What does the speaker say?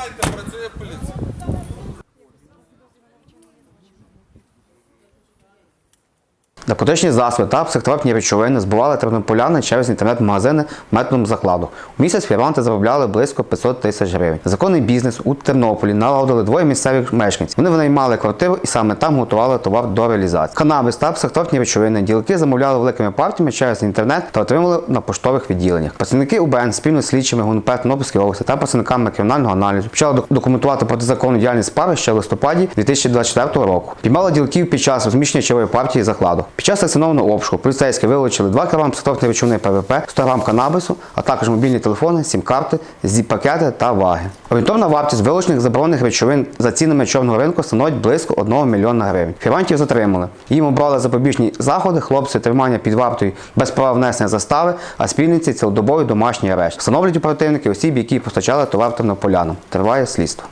Знімайте, працює поліція. Наркотичні засоби та психотропні речовини збували тернополяни через інтернет-магазини методом закладу. У місяць фірманти заробляли близько 500 тисяч гривень. Законний бізнес у Тернополі налагодили двоє місцевих мешканців. Вони винаймали квартиру і саме там готували товар до реалізації. Канабис та психотропні речовини ділки замовляли великими партіями через інтернет та отримали на поштових відділеннях. Працівники УБН спільно з слідчими ГУНП Тернопільської області та працівниками кримінального аналізу почали документувати протизаконну діяльність справи ще в листопаді 2024 року. Піймали ділків під час розміщення чергової партії закладу. Під час санкціонованого обшуку поліцейські вилучили 2 кг психотропної речовини ПВП, 100 грам канабису, а також мобільні телефони, сім-карти, зіп-пакети та ваги. Орієнтовна вартість вилучених заборонених речовин за цінами чорного ринку становить близько 1 мільйона гривень. Фірмантів затримали. Їм обрали запобіжні заходи, хлопці тримання під вартою без права внесення застави, а спільниці цілодобовий домашній арешт. Встановлюють оперативники осіб, які постачали товар тернополянам. Триває слідство.